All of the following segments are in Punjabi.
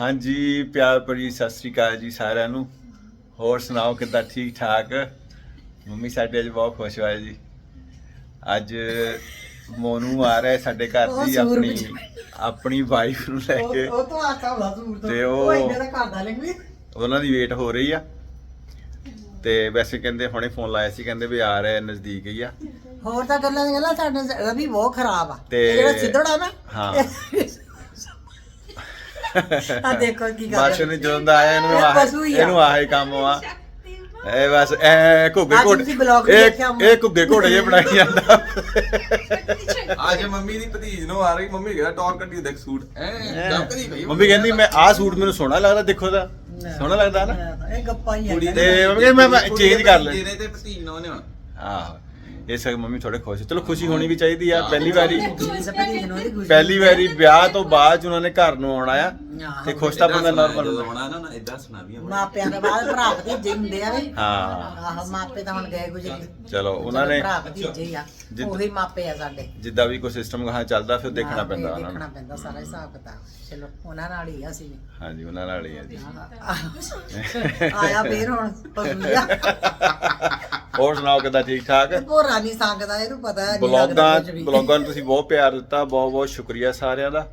ਹਾਂਜੀ ਪਿਆਰ ਭਰੀ ਸਤਿ ਸ੍ਰੀ ਅਕਾਲ ਜੀ ਸਾਰਿਆਂ ਨੂੰ। ਹੋਰ ਸੁਣਾਓ ਕਿੱਦਾਂ ਠੀਕ ਠਾਕ? ਮੰਮੀ ਸਾਡੇ ਅੱਜ ਬਹੁਤ ਖੁਸ਼ ਹੋਏ ਜੀ। ਅੱਜ ਮੋਨੂ ਆ ਰਿਹਾ ਹੈ ਸਾਡੇ ਘਰ ਦੀ ਆਪਣੀ। ਆਪਣੀ ਵਾਈਫ ਨੂੰ ਲੈ ਕੇ। ਉਹ ਤੋਂ ਆਤਾ ਹੋਣਾ ਸੂਰ ਤੋਂ। ਉਹ- ਇੰਨੇ ਦਾ ਘਰ ਦਾ ਲਿਖਵੀ ਉਹਨਾਂ ਦੀ ਵੇਟ ਹੋ ਰਹੀ ਆ। ਤੇ ਵੈਸੇ ਕਹਿੰਦੇ ਹੁਣੇ ਫੋਨ ਲਾਇਆ ਸੀ ਕਹਿੰਦੇ ਵੀ ਆ ਰਿਹਾ ਨਜ਼ਦੀਕ ਹੀ ਆ। ਹੋਰ ਤਾਂ ਗੱਲਾਂ ਦੀਆਂ ਗੱਲਾਂ ਸਾਡੇ ਰਵੀ ਬਹੁਤ ਖਰਾਬ ਆ। ਤੇ ਜਿਹੜਾ ਸਿੱਧੜਾ ਨਾ। ਹਾਂ। ਆ ਦੇਖੋ ਕੀ ਕਰ ਬਾਸ਼ੋ ਨੇ ਜਦੋਂ ਦਾ ਆਇਆ ਇਹਨੂੰ ਇਹ ਆਹ ਪਸ਼ੂ ਹੀ ਆ। ਇਹਨੂੰ ਆਹੀ ਕੰਮ ਆ। ਇਹ ਬਸ ਐ ਘੁੱਗੇ ਅੱਜ ਘੋੜੇ ਤੁਸੀਂ vlog ਵੀ ਇਹ। ਇਹ ਘੁੱਗੇ ਘੋੜੇ ਜੇ ਬਣਾਈ ਜਾਂਦਾ। ਅੱਜ ਮੰਮੀ ਦੀ ਭਤੀਜ ਨੂੰ ਆ ਰਹੀ ਮੰਮੀ ਕਹਿੰਦਾ ਟੌਰ ਕੱਢੀ ਦੇਖ ਸੂਟ। ਐ ਪਈ। ਮੰਮੀ ਕਹਿੰਦੀ ਮੈਂ ਆਹ ਸੂਟ ਮੈਨੂੰ ਸੋਹਣਾ ਲੱਗਦਾ ਦੇਖੋ ਤਾਂ। ਸੋਹਣਾ ਲੱਗਦਾ ਨਾ। ਇਹ ਗੱਪਾਂ ਹੀ ਆ ਤੇ ਮੰਮੀ ਕਹਿੰਦੀ ਮੈਂ- ਮੈਂ change ਕਰ ਲੈ। ਜਿਹਨੇ ਤੇ ਭਤੀਜ ਨੂੰ ਉਹਨੇ ਹੁਣ। ਆਹ। ਇਸ ਕਰਕੇ ਮੰਮੀ ਥੋੜੇ ਖੁਸ਼ ਚਲੋ ਖੁਸ਼ੀ ਹੋਣੀ ਵੀ ਚਾਹੀਦੀ ਆ ਪਹਿਲੀ ਵਾਰੀ। ਪਹਿਲੀ ਵਾਰੀ ਵਿਆਹ ਤੋਂ ਬਾਅਦ 'ਚ ਉਹਨਾਂ ਨੇ ਘਰ ਨੂੰ ਆਉਣਾ ਆ। ਤੇ ਖੁਸ਼ ਤਾਂ ਬੰਦਾ ਨਾਰਮਲ ਜਦੋਂ ਹੁੰਦਾ। ਆਉਣਾ ਨਾ ਨਾ ਇਦਾਂ ਸੁਣਾ ਵੀ। ਮਾਪਿਆਂ ਦੇ ਬਾਅਦ ਭਰਾ ਭਤੀਜੇ ਹੁੰਦੇ ਆ ਵੀ। ਹਾਂ। ਆਹੋ ਮਾਪੇ ਤਾਂ ਹੁਣ ਗਏ ਗੁਜਰੀ ਚਲੋ ਉਹਨਾਂ ਨੇ ਭਰਾ ਭਤੀਜੇ ਹੀ ਆ ਉਹੀ ਮਾਪੇ ਆ ਸਾਡੇ। ਜਿੱਦਾਂ ਵੀ ਕੋਈ ਸਿਸਟਮ ਗਾਹਾਂ ਚੱਲਦਾ ਫਿਰ ਦੇਖਣਾ ਪੈਂਦਾ ਉਹਨਾਂ ਦੇਖਣਾ ਨੂੰ ਪੈਂਦਾ ਸਾਰਾ ਹਿਸਾਬ ਕਿਤਾਬ। ਚਲੋ ਉਹਨਾਂ ਨਾਲ ਹੀ ਆ। ਹਾਂਜੀ ਉਹਨਾਂ ਨਾਲ ਹੀ ਆ ਜੀ। ਆਇਆ ਫੇਰ ਹੁਣ ਪਸੂਆ ਹੋਰ ਸੁਣਾਓ ਕਿੱਦਾਂ ਠੀਕ ਠਾਕ? ਭੋਰਾ ਨਹੀਂ ਸੰਗਦਾ ਇਹਨੂੰ ਪਤਾ ਨਹੀਂ ਬਲੌਗਾਂ ਬਲੌਗਾਂ ਨੂੰ ਤੁਸੀਂ ਬਹੁਤ ਪਿਆਰ ਦਿੱਤਾ ਬਹੁਤ ਬਹੁਤ ਸ਼ੁਕਰੀਆ ਸਾਰਿਆਂ ਦਾ।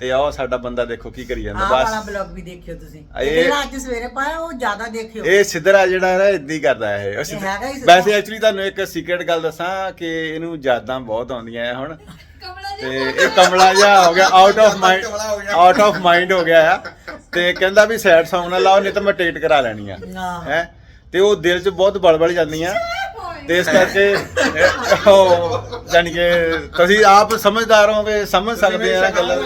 ਤੇ ਆਓ ਸਾਡਾ ਬੰਦਾ ਦੇਖੋ ਕੀ ਕਰੀ ਜਾਂਦਾ ਆਹ ਵਾਲਾ ਬਸ ਬਲੌਗ ਵੀ ਦੇਖਿਓ ਤੁਸੀਂ। ਇਹ- ਜਿਹੜਾ ਅੱਜ ਸਵੇਰੇ ਪਾਇਆ ਉਹ ਜ਼ਿਆਦਾ ਦੇਖਿਓ। ਇਹ ਸਿੱਧਰਾ ਜਿਹੜਾ ਹੈ ਨਾ ਇਦਾਂ ਹੀ ਕਰਦਾ ਹੈ ਇਹ। ਵੈਸੇ ਐਕਚੁਅਲੀ ਤੁਹਾਨੂੰ ਇੱਕ ਸੀਕ੍ਰੇਟ ਗੱਲ ਦੱਸਾਂ ਕਿ ਇਹਨੂੰ ਯਾਦਾਂ ਬਹੁਤ ਆਉਂਦੀਆਂ ਆ ਹੁਣ। ਤੇ ਇਹ ਕਮਲਾ ਜਿਹਾ ਹੋ ਗਿਆ out of mind. Out of mind ਹੋ ਗਿਆ ਆ। ਤੇ ਕਹਿੰਦਾ ਵੀ ਸੈਡ Song ਨਾ ਲਾਓ ਨਹੀਂ ਤਾਂ ਮੈਂ ਟਿਕਟ ਕਰਾ ਲੈਣੀ ਆ। ਹਾਂ। ਤੇ ਉਹ ਦਿਲ 'ਚ ਬਹੁਤ ਬੜਬੜ ਜਾਂਦੀਆਂ ਤੇ ਇਸ ਕਰਕੇ ਉਹ ਜਾਨੀ ਕਿ ਤੁਸੀਂ ਆਪ ਸਮਝਦਾਰ ਹੋਵੇ ਸਮਝ ਸਕਦੇ ਆ ਗੱਲਾਂ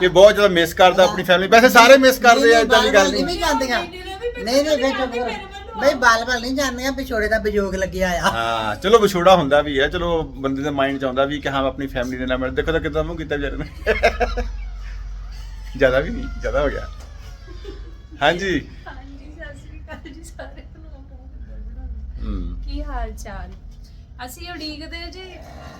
ਕਿ ਬਹੁਤ ਜ਼ਿਆਦਾ ਮਿਸ ਕਰਦਾ ਆਪਣੀ ਫੈਮਿਲੀ ਵੈਸੇ ਸਾਰੇ ਮਿਸ ਕਰਦੇ ਆ ਇਦਾਂ ਦੀ ਗੱਲ ਨਹੀਂ ਨਹੀਂ ਜਾਂਦੀਆਂ ਨਹੀਂ ਨਹੀਂ ਬੇਟਾ ਬਈ ਬਾਲ ਬਾਲ ਨਹੀਂ ਜਾਂਦੀਆਂ ਪਿਛੋੜੇ ਦਾ ਵਿਜੋਗ ਲੱਗਿਆ ਆ ਹਾਂ ਚਲੋ ਵਿਛੋੜਾ ਹੁੰਦਾ ਵੀ ਹੈ ਚਲੋ ਬੰਦੇ ਦੇ ਮਾਈਂਡ 'ਚ ਆਉਂਦਾ ਵੀ ਕਿ ਹਾਂ ਆਪਣੀ ਫੈਮਿਲੀ ਦੇ ਨਾਲ ਮਿਲ ਦੇਖੋ ਤਾਂ ਕਿਦਾਂ ਮੂੰਹ ਕੀਤਾ ਵਿਚਾਰੇ ਨੇ ਜ਼ਿਆਦਾ ਵੀ ਨਹੀਂ ਜ਼ਿਆਦਾ ਹੋ ਗਿਆ ਹਾਂਜੀ ਹਾਂਜੀ ਸਤਿ ਸ੍ਰੀ ਅਕਾਲ ਜੀ ਕੀ ਹਾਲ ਚਾਲ ਅਸੀਂ ਉਡੀਕਦੇ ਜੀ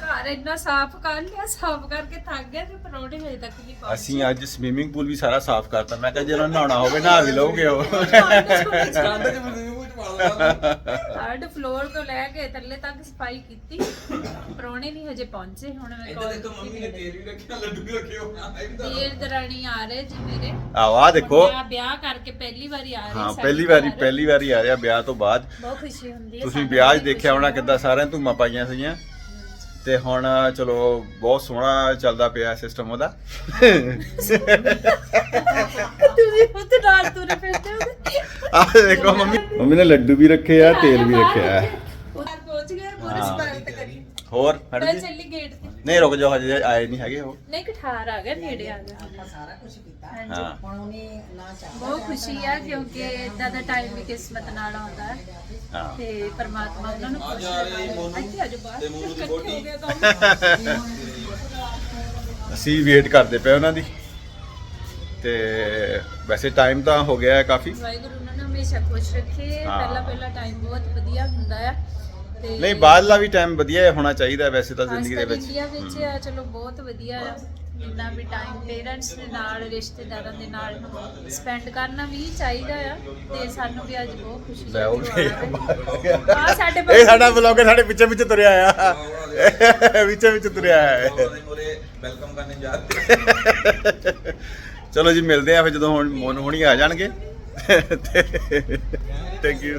ਘਰ ਇੰਨਾ ਸਾਫ਼ ਕਰ ਲਿਆ ਸਾਫ਼ ਕਰਕੇ ਥੱਕ ਗਏ ਤੇ ਪਰੌਂਠੇ ਹਜੇ ਤੱਕ ਨਹੀਂ ਪਹੁੰਚੇ। ਅਸੀਂ ਅੱਜ ਸਵੀਮਿੰਗ ਪੂਲ ਵੀ ਸਾਰਾ ਸਾਫ਼ ਕਰਤਾ। ਮੈਂ ਕਿਹਾ ਜੇ ਉਹਨਾਂ ਨਹਾਉਣਾ ਹੋਵੇ ਨਹਾ ਵੀ ਲਓਗੇ ਉਹ। ਠੰਡ ਚ ਥਰਡ ਫਲੋਰ ਤੋਂ ਲੈ ਕੇ ਥੱਲੇ ਤੱਕ ਸਫ਼ਾਈ ਕੀਤੀ। ਪਰੌਂਠੇ ਨਹੀਂ ਹਜੇ ਪਹੁੰਚੇ ਹੁਣ ਮੈਂ ਇੱਧਰ ਕਾਲ ਦੇਖੋ ਮੰਮੀ ਨੇ ਤੇਲ ਵੀ ਰੱਖਿਆ ਲੱਡੂ ਰੱਖੇ ਹੋ ਇਹ ਵੀ ਤਾਂ ਤੀਰ ਦਰਾਣੀ ਆ ਰਹੇ ਜੀ ਮੇਰੇ। ਆਹ ਆਹ ਦੇਖੋ। ਵਿਆਹ- ਵਿਆਹ ਕਰਕੇ ਪਹਿਲੀ ਵਾਰੀ ਆ ਰਹੇ ਹਾਂ ਪਹਿਲੀ ਵਾਰੀ। ਪਹਿਲੀ ਵਾਰੀ ਆ ਰਿਹਾ ਵਿਆਹ ਤੋਂ ਬਾਅਦ। ਬਹੁਤ ਖੁਸ਼ੀ ਹੁੰਦੀ ਹੈ ਤੁਸੀਂ ਵਿਆਹ ਦੇਖਿਆ ਹੋਣਾ ਕਿੱਦਾਂ ਸਾਰਿਆਂ ਧੂਮਾਂ ਪਾਈਆਂ ਸੀਗੀਆਂ? ਤੇ ਹੁਣ ਚਲੋ ਬਹੁਤ ਸੋਹਣਾ ਚੱਲਦਾ ਪਿਆ ਸਿਸਟਮ ਉਹਦਾ। ਤੁਸੀਂ ਉੱਥੇ ਨਾਲ ਤੁਰੇ ਫਿਰਦੇ ਹੋ ਆਹ ਦੇਖੋ ਮੰਮੀ। ਮੰਮੀ ਨੇ ਲੱਡੂ ਵੀ ਰੱਖੇ ਆ ਤੇਲ ਵੀ ਰੱਖਿਆ ਹੈ। ਉੱਧਰ ਪਹੁੰਚ ਗਏ ਪੂਰੇ ਹੋਰ ਮੈਂ ਮੈਡਮ ਜੀ ਚੱਲੀ ਗੇਟ ਤੇ। ਨਹੀਂ ਰੁਕ ਜਾਓ ਹਜੇ ਆਏ ਨਹੀਂ ਹੈਗੇ ਉਹ। ਨਹੀਂ ਕਠਾਰ ਆ ਗਿਆ ਨੇੜੇ ਆ ਗਿਆ। ਆਪਾਂ ਸਾਰਾ ਕੁਝ ਕੀਤਾ। ਹਾਂ। ਹੁਣ ਉਹਨੇ ਨਾ ਚਾਹ ਬਹੁਤ ਖੁਸ਼ੀ ਆ ਕਿਉਂਕਿ ਇਦਾਂ ਦਾ ਟਾਈਮ ਵੀ ਕਿਸਮਤ ਨਾਲ ਆਉਂਦਾ ਹੈ। ਹਾਂ। ਤੇ ਪਰਮਾਤਮਾ ਉਹਨਾਂ ਨੂੰ ਖੁਸ਼ ਆ ਰਹੀ ਰੱਖੇ ਇੱਥੇ ਆ ਜਾਓ ਬਾਹਰ ਤੇ ਮੋਨੂ ਦੀ ਅਸੀਂ ਵੇਟ ਕਰਦੇ ਪਏ ਉਹਨਾਂ ਦੀ। ਤੇ ਵੈਸੇ ਟਾਈਮ ਤਾਂ ਹੋ ਗਿਆ ਹੈ ਕਾਫੀ। ਵਾਹਿਗੁਰੂ ਉਹਨਾਂ ਨੂੰ ਹਮੇਸ਼ਾ ਖੁਸ਼ ਰੱਖੇ। ਪਹਿਲਾ ਪਹਿਲਾ ਟਾਈਮ ਬਹੁਤ ਵਧੀਆ ਹੁੰਦਾ ਆ। ਤੇ ਨਹੀਂ ਬਾਅਦਲਾ ਵੀ ਟਾਈਮ ਵਧੀਆ ਹੋਣਾ ਚਾਹੀਦਾ ਵੈਸੇ ਤਾਂ ਜ਼ਿੰਦਗੀ ਦੇ ਵਿੱਚ। ਇੰਡੀਆ ਵਿੱਚ ਆ ਚਲੋ ਬਹੁਤ ਵਧੀਆ ਆ। ਜਿੰਨਾ ਵੀ ਟਾਈਮ ਪੇਰੈਂਟਸ ਦੇ ਨਾਲ ਰਿਸ਼ਤੇਦਾਰਾਂ ਦੇ ਨਾਲ ਸਪੈਂਡ ਕਰਨਾ ਵੀ ਚਾਹੀਦਾ ਆ ਤੇ ਸਾਨੂੰ ਵੀ ਅੱਜ ਬਹੁਤ ਖੁਸ਼ੀ ਲੈ ਉਹ ਹੈ ਵੀ ਆ ਸਾਡੇ ਇਹ ਸਾਡਾ ਬਲੌਗਰ ਸਾਡੇ ਪਿੱਛੇ ਪਿੱਛੇ ਤੁਰਿਆ ਆ। ਪਿੱਛੇ ਪਿੱਛੇ ਤੁਰਿਆ ਮੋਰੇ ਵੈਲਕਮ ਕਰਨੇ ਜਾਂਦੇ ਚਲੋ ਜੀ ਮਿਲਦੇ ਆ ਫਿਰ ਜਦੋਂ ਹੁਣ ਮੋਨ ਹੋਣੀ ਆ ਜਾਣਗੇ। ਥੈਂਕ ਯੂ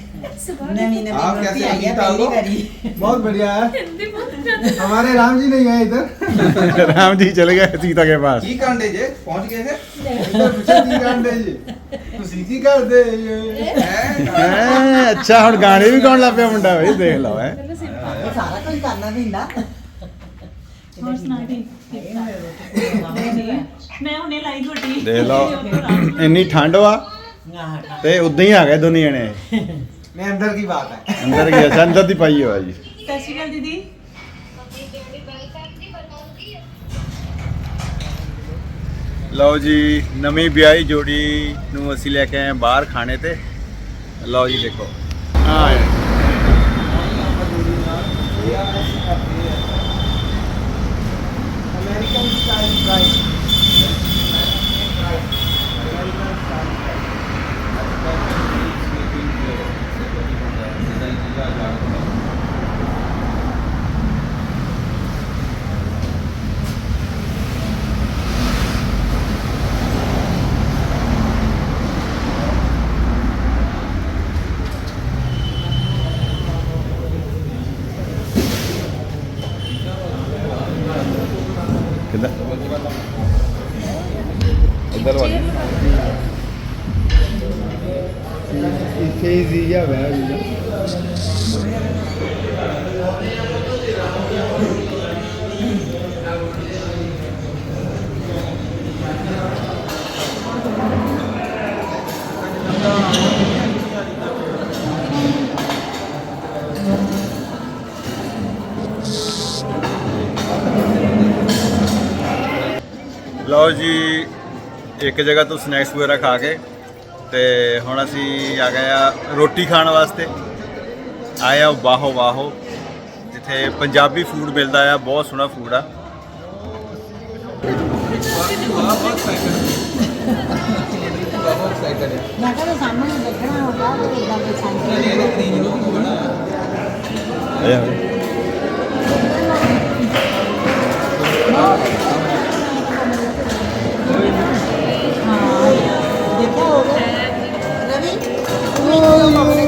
ਨਵੀਂ ਨਵੀਂ ਆਪ ਰੋਟੀ ਕੈਸੇ ਆਈ ਹੈ ਅਨੀਤਾ ਪਹਿਲੀ ਹੋ? ਵਾਰੀ बहुत बढ़िया है ਹਿੰਦੀ ਬੋਲਦੇ हमारे राम जी नहीं है इधर राम जी चले गए सीता के पास की कांडे जे पहुंच गए थे इधर पीछे दी कांडे जी तू सीधी कर दे ये हैं? ਹੈਂ, ਅੱਛਾ ਹੁਣ ਗਾਣੇ ਵੀ ਗਾਉਣ ਲੱਗ ਪਿਆ ਮੁੰਡਾ ਬਈ ਦੇਖ ਲਓ ਹੈ ਚਲੋ ਸਿੰਪਲ ਇਹ ਸਾਰਾ ਕੁਝ ਕਰਨਾ ਪੈਂਦਾ ਹੋਰ ਸੁਣਾ ਠੀਕ ਠੀਕ ਠਾਕ। ਮੈਂ ਹੁਣੇ ਲਾਈ ਘੋਟੀ ਦੇਖ ਲਓ ਇੰਨੀ ਠੰਡ ਵਾ ਤੇ ਉਦਾਂ ਹੀ ਆ ਗਏ ਦੋਨੇ ਜਣੇ मैं अंदर की बात है ਅੰਦਰ ਗਿਆ ਅੱਛਾ, ਅੰਦਰ ਦੀ ਪਾਈ ਹੋਆ ਜੀ ਸਤਿ ਸ਼੍ਰੀ ਅਕਾਲ ਦੀਦੀ ਲਓ ਜੀ ਨਵੀਂ ਵਿਆਹੀ ਜੋੜੀ ਨੂੰ ਅਸੀਂ ਲੈ ਕੇ ਆਏ ਹਾਂ ਬਾਹਰ ਖਾਣੇ ਤੇ ਲਓ ਜੀ ਦੇਖੋ ਹਾਂ लो जी एक जगह तो स्नैक्स वगैरह खा के ਤੇ ਹੁਣ ਅਸੀਂ ਆ ਗਏ ਆ ਰੋਟੀ ਖਾਣ ਵਾਸਤੇ। ਆਏ ਆ ਬਾਹੋ ਬਾਹੋ ਜਿੱਥੇ ਪੰਜਾਬੀ ਫੂਡ ਮਿਲਦਾ ਆ ਬਹੁਤ ਸੋਹਣਾ ਫੂਡ ਆ। ਮੈਂ ਕਹਿੰਦਾ ਸਾਹਮਣੇ ਦੇਖਣਾ ਹੁੰਦਾ ਉਹ ਇਦਾਂ ਦੇ ਸਾਹਮਣੇ ਇਹ ਉਹ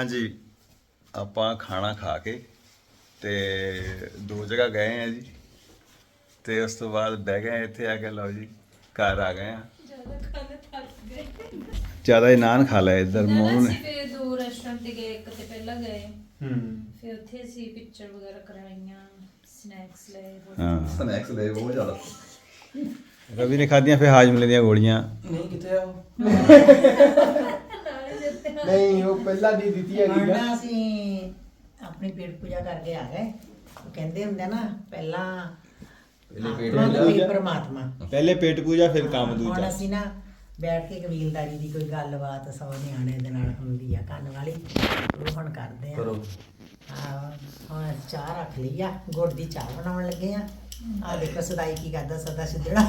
ਹਾਂਜੀ ਆਪਾਂ ਖਾਣਾ ਖਾ ਕੇ ਤੇ ਦੋ ਜਗ੍ਹਾ ਗਏ ਆ ਜੀ। ਤੇ ਉਸ ਤੋਂ ਬਾਅਦ ਬਹਿ ਗਏ ਇੱਥੇ ਆ ਕੇ ਲਓ ਜੀ ਘਰ ਆ ਗਏ ਆ। ਜ਼ਿਆਦਾ ਇਨਾਨ ਖਾ ਲਿਆ ਇੱਧਰ ਮੋਹਨ ਨੇ। ਫਿਰ ਦੋ ਰੈਸਟੋਰੈਂਟ ਤੇ ਗਏ ਇੱਕ ਤੇ ਪਹਿਲਾਂ ਗਏ। ਹੂੰ। ਫਿਰ ਉੱਥੇ ਸੀ ਪਿਕਚਰ ਵਗੈਰਾ ਕਰਾਈਆਂ ਸਨੈਕਸ ਲਏ ਹਾਂ। ਸਨੈਕਸ ਲਏ ਬਹੁਤ ਜ਼ਿਆਦਾ। ਰਵੀ ਨੇ ਖਾਧੀਆਂ ਫਿਰ ਹਾਜਮਲੇ ਦੀਆਂ ਗੋਲੀਆਂ। ਨਹੀਂ ਕਿੱਥੇ ਆ ਨਹੀਂ ਉਹ ਪਹਿਲਾਂ ਦੀ ਦਿੱਤੀ ਹੈਗੀ ਨਾ ਅਸੀਂ ਆਪਣੀ ਪੇਟ ਪੂਜਾ ਕਰਕੇ ਆ ਗਏ। ਉਹ ਕਹਿੰਦੇ ਹੁੰਦੇ ਨਾ ਪਹਿਲਾਂ ਪਹਿਲੇ ਪੇਟ ਪੂਜਾ। ਫਿਰ ਕੰਮ ਹੁਣ ਅਸੀਂ ਨਾ ਬੈਠ ਕੇ ਕਬੀਲਦਾਰੀ ਦੀ ਕੋਈ ਗੱਲਬਾਤ ਸਵਾ ਨਿਆਣੇ ਦੇ ਨਾਲ ਹੁੰਦੀ ਆ ਕੰਨ ਵਾਲੀ। ਉਹ ਕਰਦੇ ਆ। ਕਰੋ। ਹਾਂ ਚਾਹ ਰੱਖ ਲਈ ਆ। ਗੁੜ ਦੀ ਚਾਹ ਬਣਾਉਣ ਲੱਗੇ ਆ। ਆ ਦੇਖੋ ਸਦਾਈ ਕੀ ਕਰਦਾ ਸਦਾ ਸਿੱਧੜਾ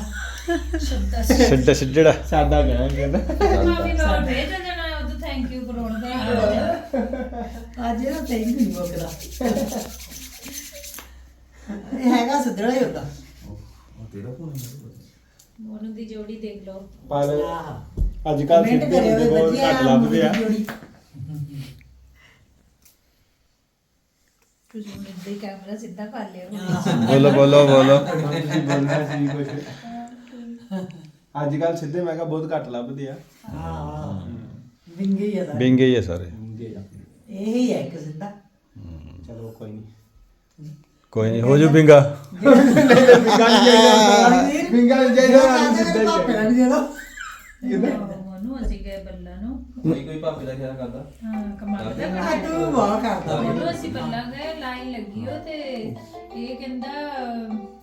ਸ਼ਬਦ ਸਿੱਧੜਾ ਸਾਦਾ ਕਰਾਂਗੇ ਨਾ ਮਾਮੀ ਨੂੰ ਉੱਠ ਅੱਜ ਇਹਦਾ ਤੈਨੂੰ ਨਹੀਂ ਮੁੱਕਦਾ। ਇਹ ਹੈਗਾ ਸਿੱਧੜਾ ਹੀ ਹੁੰਦਾ ਉਹ ਦੀ ਜੋੜੀ ਦੇਖ ਲਓ। ਪਰ ਅੱਜ ਕੱਲ ਕਮੈਂਟ ਸਿੱਧੇ ਬਹੁਤ ਘੱਟ ਲੱਭਦੇ ਆ। ਜੋੜੀ। ਤੁਸੀਂ ਹੁਣ ਏਦਾਂ ਕੈਮਰਾ ਸਿੱਧਾ ਕਰ ਲਿਓ ਬੋਲੋ ਬੋਲੋ ਬੋਲੋ। ਤੁਸੀਂ ਬੋਲਣਾ ਸੀ ਕੁਝ ਅੱਜ ਕੱਲ ਸਿੱਧੇ ਮੈਂ ਕਿਹਾ ਬਹੁਤ ਘੱਟ ਲੱਭਦੇ ਆ। ਹਾਂ ਵਿੰਗੇ ਹੀ ਆ ਸਾਰੇ। ਵਿੰਗੇ ਆ। ਇਹੀ ਹੈ ਇੱਕ ਸਿੱਧਾ ਚਲੋ ਕੋਈ ਨਹੀਂ ਕੋਈ ਨਹੀਂ ਹੋ ਜੂ ਬਿੰਗਾ। ਬਿੰਗਾ ਸਿੱਧਾ ਸਿੱਧਾ ਹੀ ਹੀ। ਦੇ ਦੋ। ਮੋਨੂ ਅਸੀਂ ਗਏ ਬੱਲਾ ਨੂੰ। ਕੋਈ ਕੋਈ ਭਾਪੇ ਦਾ ਖਿਆਲ ਕਰਦਾ? ਹਾਂ ਕਮਾਲ ਦਾ ਆ ਤੂੰ ਬਹੁਤ ਕਰਦਾ। ਮੋਨੂ ਅਸੀਂ ਬੱਲਾ ਗਏ ਲਾਈਨ ਲੱਗੀ ਉਹ ਤੇ ਇਹ ਕਹਿੰਦਾ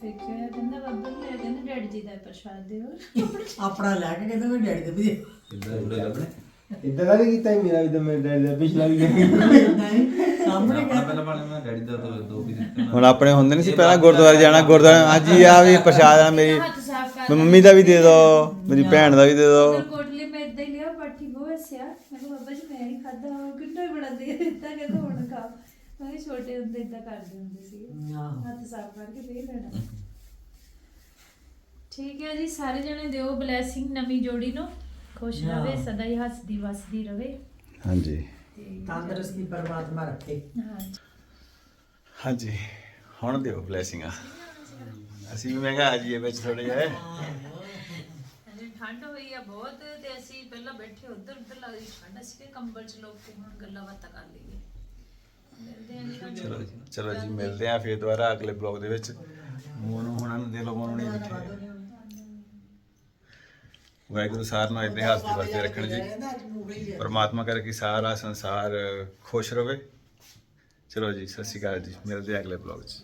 ਵੇਖਿਆ ਕਹਿੰਦਾ ਬੱਬਲ ਲੈ ਕਹਿੰਦਾ ਡੈਡੀ ਜੀ ਦਾ ਪ੍ਰਸ਼ਾਦ ਦਿਓ। ਆਪਣਾ ਲੈ ਕੇ ਕਹਿੰਦਾ ਮੈਂ ਡੈਡੀ ਦੇ ਵੀ ਦੇ। ਇੱਦਾਂ ਬੁਲੇ ਲੱਭਣੇ? ਇਦਾਂ ਦਾ ਨਹੀਂ ਕੀਤਾ ਸੀ ਮੇਰਾ ਵੀ ਤਾਂ ਮੇਰੇ ਡੈਡੀ ਦਾ ਪਿਛਲਾ ਵੀ ਸਾਹਮਣੇ ਆਪਣਾ ਪਹਿਲਾਂ ਮੈਂ ਡੈਡੀ ਦਾ ਦੋ ਦੋ ਵੀ ਦਿੱਤੇ। ਹੁਣ ਆਪਣੇ ਹੁੰਦੇ ਨਹੀਂ ਸੀ ਪਹਿਲਾਂ ਗੁਰਦੁਆਰੇ ਜਾਣਾ ਗੁਰਦੁਆਰੇ ਹਾਂਜੀ ਆ ਵੀ ਪ੍ਰਸ਼ਾਦ ਆ ਮੇਰੀ ਹੱਥ ਸਾਫ਼ ਕਰ ਮੇਰੀ ਮੰਮੀ ਦਾ ਵੀ ਦੇ ਦਿਓ ਮੇਰੀ ਭੈਣ ਦਾ ਵੀ ਦੇ ਦਿਓ ਉਧਰ ਕੋਟਲੇ ਮੈਂ ਇਦਾਂ ਹੀ ਲਿਆ ਪਾਠੀ ਬਹੁਤ ਹੱਸਿਆ। ਮੈਂ ਕਿਹਾ ਬਾਬਾ ਜੀ ਮੈਂ ਨਹੀਂ ਖਾਦਾ ਕਿੰਨਾ ਹੀ ਬੜਾ ਦੇ ਦਿੱਤਾ ਕਹਿੰਦਾ ਹੁਣ ਖਾ। ਮੈਂ ਕਿਹਾ ਛੋਟੇ ਹੁੰਦੇ ਇਦਾਂ ਕਰਦੇ ਹੁੰਦੇ ਸੀ। ਆਹੋ। ਹੱਥ ਸਾਫ਼ ਕਰਕੇ ਫੇਰ ਲੈਣਾ। ਠੀਕ ਹੈ ਜੀ ਸਾਰੇ ਜਣੇ ਦਿਓ ਬਲੇਸਿੰਗ ਨਵੀਂ ਜੋੜੀ ਨੂੰ। ਖੁਸ਼ ਰਵੇ ਸਦਾ ਹੀ ਹੱਸਦੀ ਵਸਦੀ ਰਵੇ। ਹਾਂਜੀ। ਤੇ ਤੰਦਰੁਸਤੀ ਪਰਮਾਤਮਾ ਰੱਖੇ। ਹਾਂਜੀ। ਹਾਂਜੀ ਹੁਣ ਦਿਓ ਬਲੇਸਿੰਗਾਂ ਅਸੀਂ ਵੀ ਮੈਂ ਕਿਹਾ ਆ ਜਾਈਏ ਵਿੱਚ ਥੋੜੇ ਜਿਹਾ। ਅਜੇ ਠੰਡ ਹੋਈ ਆ ਬਹੁਤ ਤੇ ਅਸੀਂ ਪਹਿਲਾਂ ਬੈਠੇ ਉੱਧਰ ਉੱਧਰ ਲੱਗਦੀ ਠੰਡ ਅਸੀਂ ਕਿ ਕੰਬਲ ਚ ਲੋਕ ਕੇ ਹੁਣ ਗੱਲਾਂ ਬਾਤਾਂ ਕਰ ਲਈਏ। ਮਿਲਦੇ ਆਂ ਜੀ ਤੁਹਾਨੂੰ। ਚਲੋ ਜੀ ਚਲੋ ਜੀ ਮਿਲਦੇ ਆ ਫੇਰ ਦੁਬਾਰਾ ਅਗਲੇ ਬਲੌਗ ਦੇ ਵਿੱਚ। ਮੋਨੂੰ ਹੁਣਾਂ ਨੂੰ ਦੇ ਲੋ ਮੋਨੂੰ ਨਹੀਂ ਬੈਠੇ ਵਾਹਿਗੁਰੂ ਸਾਰਿਆਂ ਨੂੰ ਇਦਾਂ ਹੱਸਦੇ ਵਸਦੇ ਰੱਖਣ ਜੀ। ਪਰਮਾਤਮਾ ਕਰੇ ਕਿ ਸਾਰਾ ਸੰਸਾਰ ਖੁਸ਼ ਰਹੇ ਚਲੋ ਜੀ, ਸਤਿ ਸ਼੍ਰੀ ਅਕਾਲ ਜੀ। ਮਿਲਦੇ ਅਗਲੇ ਬਲੌਗ 'ਚ।